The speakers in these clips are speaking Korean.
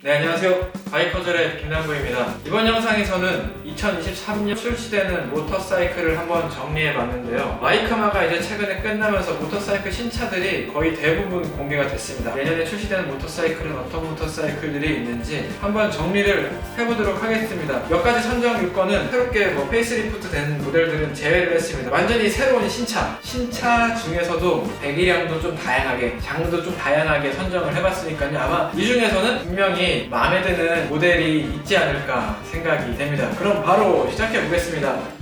네 안녕하세요. 바이커절의 김남구입니다. 이번 영상에서는 2023년 출시되는 모터사이클을 한번 정리해봤는데요. 마이크마가 이제 최근에 끝나면서 모터사이클 신차들이 거의 대부분 공개가 됐습니다. 내년에 출시되는 모터사이클은 어떤 모터사이클들이 있는지 한번 정리를 해보도록 하겠습니다. 몇 가지 선정 요건은 새롭게 뭐 페이스리프트 된 모델들은 제외를 했습니다. 완전히 새로운 신차 신차 중에서도 배기량도 좀 다양하게 장르도 좀 다양하게 선정을 해봤으니까요. 아마 이 중에서는 분명히 마음에 드는 모델이 있지 않을까 생각이 됩니다. 그럼 바로 시작해 보겠습니다.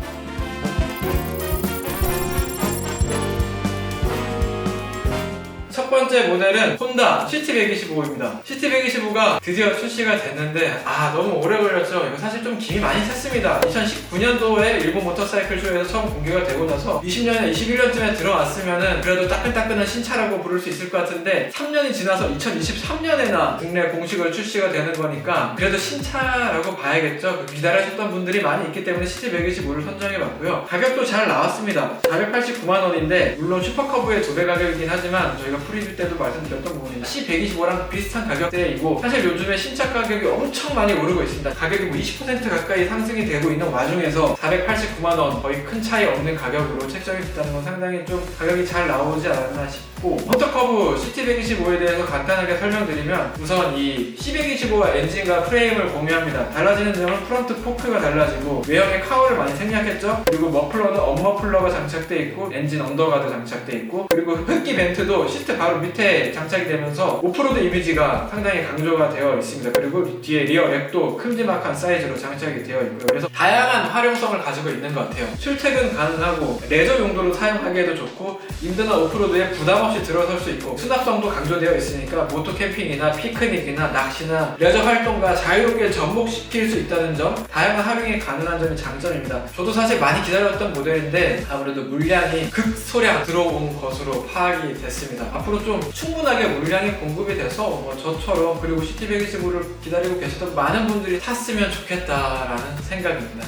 번째 모델은 혼다 CT125입니다. CT125가 드디어 출시가 됐는데 아 너무 오래 걸렸죠. 이거 사실 좀 김이 많이 샜습니다. 2019년도에 일본 모터사이클 쇼에서 처음 공개가 되고 나서 20년에 21년쯤에 들어왔으면은 그래도 따끈따끈한 신차라고 부를 수 있을 것 같은데 3년이 지나서 2023년에나 국내 공식으로 출시가 되는 거니까 그래도 신차라고 봐야겠죠. 그 기다리셨던 분들이 많이 있기 때문에 CT125를 선정해봤고요. 가격도 잘 나왔습니다. 489만 원인데 물론 슈퍼커브의 두 배 가격이긴 하지만 저희가 프리뷰 때도 말씀드렸던 부분이 C125랑 비슷한 가격대이고 사실 요즘에 신차 가격이 엄청 많이 오르고 있습니다. 가격이 뭐 20% 가까이 상승이 되고 있는 와중에서 489만 원 거의 큰 차이 없는 가격으로 책정이 됐다는 건 상당히 좀 가격이 잘 나오지 않았나 싶고 헌터커브 CT125에 대해서 간단하게 설명드리면 우선 이 C125와 엔진과 프레임을 공유합니다. 달라지는 점은 프론트 포크가 달라지고 외형의 카우를 많이 생략했죠. 그리고 머플러는 업머플러가 장착돼 있고 엔진 언더가드 장착돼 있고 그리고 흡기 벤트도 시트 바로 밑에 장착이 되면서 오프로드 이미지가 상당히 강조가 되어 있습니다. 그리고 뒤에 리어 렉도 큼지막한 사이즈로 장착이 되어 있고요. 그래서 다양한 활용성을 가지고 있는 것 같아요. 출퇴근 가능하고 레저 용도로 사용하기에도 좋고 인드나 오프로드에 부담 없이 들어설 수 있고 수납성도 강조되어 있으니까 모토 캠핑이나 피크닉이나 낚시나 레저 활동과 자유롭게 접목시킬 수 있다는 점 다양한 활용이 가능한 점이 장점입니다. 저도 사실 많이 기다렸던 모델인데 아무래도 물량이 극소량 들어온 것으로 파악이 됐습니다. 앞으로 좀 충분하게 물량이 공급이 돼서 뭐 저처럼 그리고 CT125를 기다리고 계셨던 많은 분들이 탔으면 좋겠다라는 생각입니다.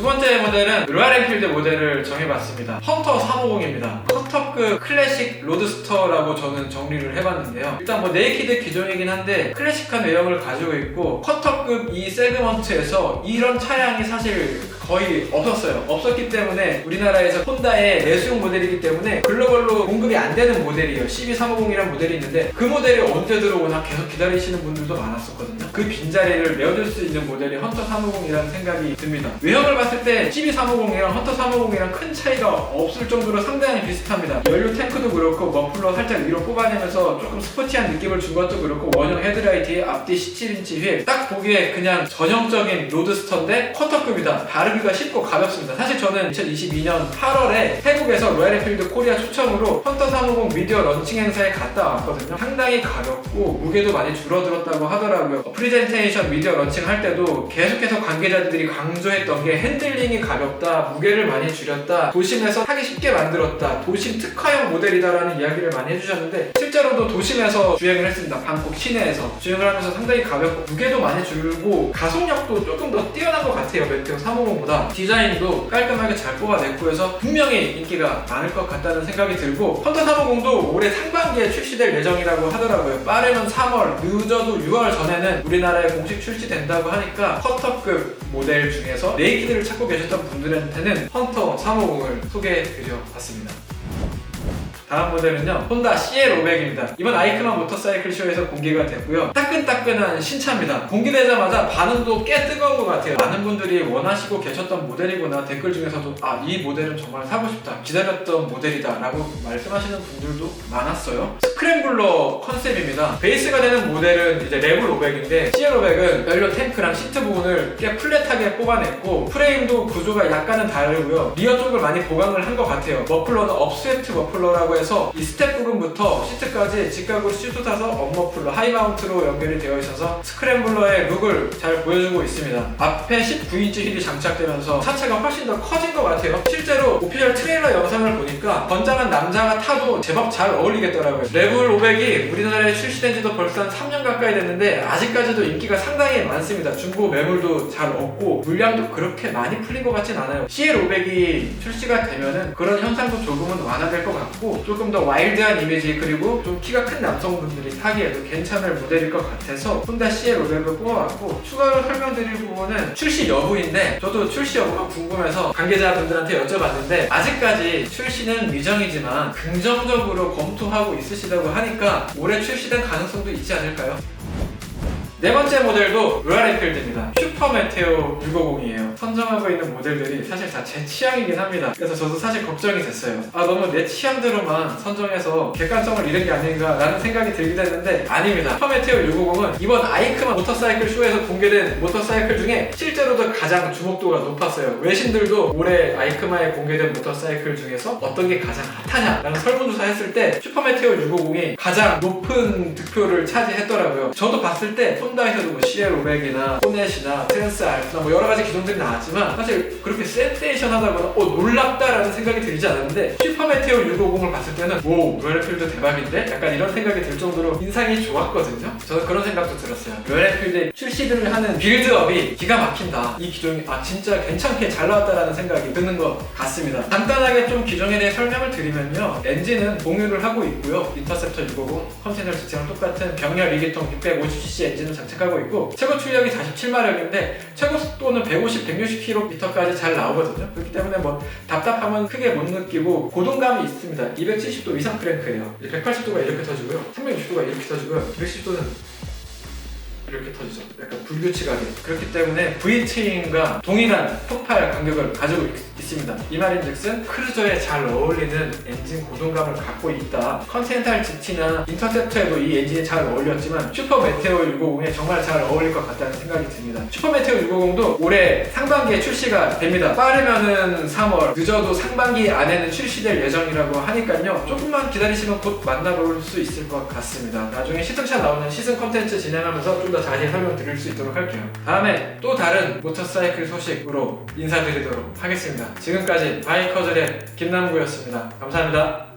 두 번째 모델은 로얄 엔필드 모델을 정해봤습니다. 헌터 350입니다. 컷톱급 클래식 로드스터라고 저는 정리를 해봤는데요. 일단 뭐 네이키드 기종이긴 한데 클래식한 외형을 가지고 있고 컷톱급 이 세그먼트에서 이런 차량이 사실 거의 없었어요. 없었기 때문에 우리나라에서 혼다의 내수용 모델이기 때문에 글로벌로 공급이 안 되는 모델이에요. CB350이라는 모델이 있는데 그 모델이 언제 들어오나 계속 기다리시는 분들도 많았었거든요. 그 빈자리를 메워줄 수 있는 모델이 헌터 350이라는 생각이 듭니다. 외형을 봤을 때 CB350이랑 헌터 350이랑 큰 차이가 없을 정도로 상당히 비슷합니다. 연료 탱크도 그렇고 머플러 살짝 위로 뽑아내면서 조금 스포티한 느낌을 준 것도 그렇고 원형 헤드라이트에 앞뒤 17인치 휠 딱 보기에 그냥 전형적인 로드스터인데 쿼터급이다. 다 루기가 쉽고 가볍습니다. 사실 저는 2022년 8월에 태국에서 로얄 엔필드 코리아 초청으로 헌터 350 미디어 런칭 행사에 갔다 왔거든요. 상당히 가볍고 무게도 많이 줄어들었다고 하더라고요. 어, 프리젠테이션 미디어 런칭 할 때도 계속해서 관계자들이 강조했던 게 핸들링이 가볍다, 무게를 많이 줄였다, 도심에서 타기 쉽게 만들었다, 도심 특화형 모델이다라는 이야기를 많이 해주셨는데 실제로도 도심에서 주행을 했습니다. 방콕 시내에서 주행을 하면서 상당히 가볍고 무게도 많이 줄고 가속력도 조금 더 뛰어난 것 같아요. 메테오 350 보다 디자인도 깔끔하게 잘 뽑아냈고 해서 분명히 인기가 많을 것 같다는 생각이 들고 헌터 350도 올해 상반기에 출시될 예정이라고 하더라고요. 빠르면 3월, 늦어도 6월 전에는 우리나라에 공식 출시된다고 하니까 커터급 모델 중에서 네이키드를 찾고 계셨던 분들한테는 헌터 350을 소개해드려 봤습니다. 다음 모델은요 혼다 CL500입니다. 이번 아이크만 모터사이클 쇼에서 공개가 됐고요. 따끈따끈한 신차입니다. 공개되자마자 반응도 꽤 뜨거운 것 같아요. 많은 분들이 원하시고 계셨던 모델이구나 댓글 중에서도 아 이 모델은 정말 사고 싶다 기다렸던 모델이다 라고 말씀하시는 분들도 많았어요 스크램블러 컨셉입니다. 베이스가 되는 모델은 이제 레블 500인데 CL500은 연료 탱크랑 시트 부분을 꽤 플랫하게 뽑아냈고 프레임도 구조가 약간은 다르고요. 리어 쪽을 많이 보강을 한 것 같아요. 머플러는 업스웨트 머플러라고 해서 이 스텝 부분부터 시트까지 직각으로 슈트 타서 업머플러 하이마운트로 연결이 되어 있어서 스크램블러의 룩을 잘 보여주고 있습니다. 앞에 19인치 휠이 장착되면서 차체가 훨씬 더 커진 것 같아요. 실제로 오피셜 트레일러 영상을 보니까 건장한 남자가 타도 제법 잘 어울리겠더라고요 레블 500이 우리나라에 출시된 지도 벌써 한 3년 가까이 됐는데 아직까지도 인기가 상당히 많습니다. 중고 매물도 잘 없고 물량도 그렇게 많이 풀린 것 같진 않아요. CL500이 출시가 되면은 그런 현상도 조금은 완화될 것 같고 조금 더 와일드한 이미지 그리고 좀 키가 큰 남성분들이 타기에도 괜찮을 모델일 것 같아서 혼다 CL500을 뽑아왔고 추가로 설명드릴 부분은 출시 여부인데 저도 출시 여부가 궁금해서 관계자분들한테 여쭤봤는데 아직까지 출시는 미정이지만 긍정적으로 검토하고 있으시다고 하니까 올해 출시된 가능성도 있지 않을까요? 네 번째 모델도 로얄 엔필드입니다. 슈퍼 메테오 650이에요. 선정하고 있는 모델들이 사실 다 제 취향이긴 합니다. 그래서 저도 사실 걱정이 됐어요. 아 너무 내 취향대로만 선정해서 객관성을 잃은 게 아닌가라는 생각이 들기도 했는데 아닙니다. 슈퍼 메테오 650은 이번 아이크만 모터사이클 쇼에서 공개된 모터사이클 중에 실제로도 가장 주목도가 높았어요. 외신들도 올해 아이크마에 공개된 모터사이클 중에서 어떤 게 가장 핫하냐라는 설문조사 했을 때 슈퍼 메테오 650이 가장 높은 득표를 차지했더라고요. 저도 봤을 때 혼다에서도 뭐 CL500이나 호넷이나 트랜스 알프나 뭐 여러 가지 기종들이 나왔지만 사실 그렇게 센세이션 하다거나 어 놀랍다라는 생각이 들지 않았는데 슈퍼 메테오 650을 봤을 때는 오 로얄필드 대박인데 약간 이런 생각이 들 정도로 인상이 좋았거든요. 저는 그런 생각도 들었어요. 로얄필드 출시를 하는 빌드업이 기가 막힌다. 이 기종이 아 진짜 괜찮게 잘 나왔다라는 생각이 드는 것 같습니다. 간단하게 좀 기종에 대해 설명을 드리면요. 엔진은 공유를 하고 있고요. 인터셉터 650 컨테이너 지체랑 똑같은 병렬 2기통 650cc 엔진을 장착하고 있고 최고 출력이 47마력인데 최고 속도는 150, 160km까지 잘 나오거든요. 그렇기 때문에 뭐 답답함은 크게 못 느끼고 고동감이 있습니다. 270도 이상 크랭크예요. 180도가 이렇게 터지고요. 360도가 이렇게 터지고요. 210도는 이렇게 터지죠. 약간 불규칙하게. 그렇기 때문에 V트윈과 동일한 폭발 간격을 가지고 있, 있습니다. 이 말인즉슨 크루저에 잘 어울리는 엔진 고동감을 갖고 있다. 컨티넨탈 GT나 인터셉터에도 이 엔진이 잘 어울렸지만 슈퍼 메테오 650에 정말 잘 어울릴 것 같다는 생각이 듭니다. 슈퍼 메테오 650도 올해 상반기에 출시가 됩니다. 빠르면은 3월, 늦어도 상반기 안에는 출시될 예정이라고 하니까요. 조금만 기다리시면 곧 만나볼 수 있을 것 같습니다. 나중에 시승차 나오는 시승 컨텐츠 진행하면서 좀 더 자세히 설명 드릴 수 있도록 할게요. 다음에 또 다른 모터사이클 소식으로 인사드리도록 하겠습니다. 지금까지 바이커즐의 김남구였습니다. 감사합니다.